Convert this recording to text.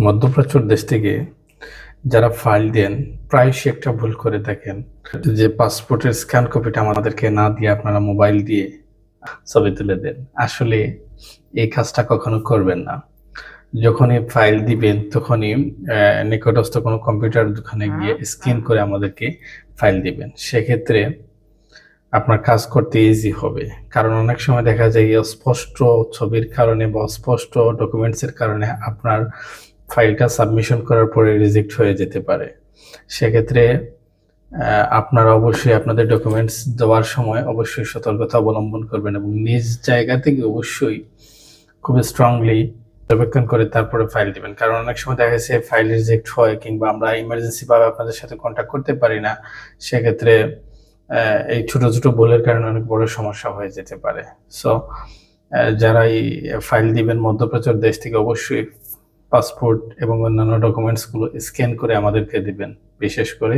মধ্যপ্রাচ্যর দেশ থেকে যারা ফাইল দেন প্রায়শই একটা ভুল করে থাকেন যে পাসপোর্টের স্ক্যান কপিটা আমাদেরকে না দিয়ে আপনারা মোবাইল দিয়ে ছবি তুলে দেন। আসলে এই কাজটা কখনো করবেন না। যখনই ফাইল দিবেন তখনই নিকটস্থ কোনো কম্পিউটার দোকানে গিয়ে স্ক্যান করে আমাদেরকে ফাইল দিবেন। সেক্ষেত্রে আপনার কাজ করতে ইজি হবে। কারণ অনেক সময় দেখা যায় যে অস্পষ্ট ছবির কারণে বা অস্পষ্ট ডকুমেন্টসের কারণে আপনার ফাইলটা সাবমিশন করার পরে রিজেক্ট হয়ে যেতে পারে। সেক্ষেত্রে আপনারা অবশ্যই আপনাদের ডকুমেন্টস দেওয়ার সময় অবশ্যই সতর্কতা অবলম্বন করবেন এবং নিজ জায়গা থেকে অবশ্যই খুব স্ট্রংলি পর্যবেক্ষণ করে তারপরে ফাইল দিবেন। কারণ অনেক সময় দেখা যাচ্ছে ফাইল রিজেক্ট হয় কিংবা আমরা ইমার্জেন্সিভাবে আপনাদের সাথে কন্ট্যাক্ট করতে পারি না। সেক্ষেত্রে এই ছোট ছোট ভুলের কারণে অনেক বড় সমস্যা হয়ে যেতে পারে। সো যারা এই ফাইল দিবেন মধ্যপ্রাচ্যের দেশ থেকে অবশ্যই পাসপোর্ট এবং অন্যান্য ডকুমেন্টসগুলো স্ক্যান করে আমাদেরকে দিবেন। বিশেষ করে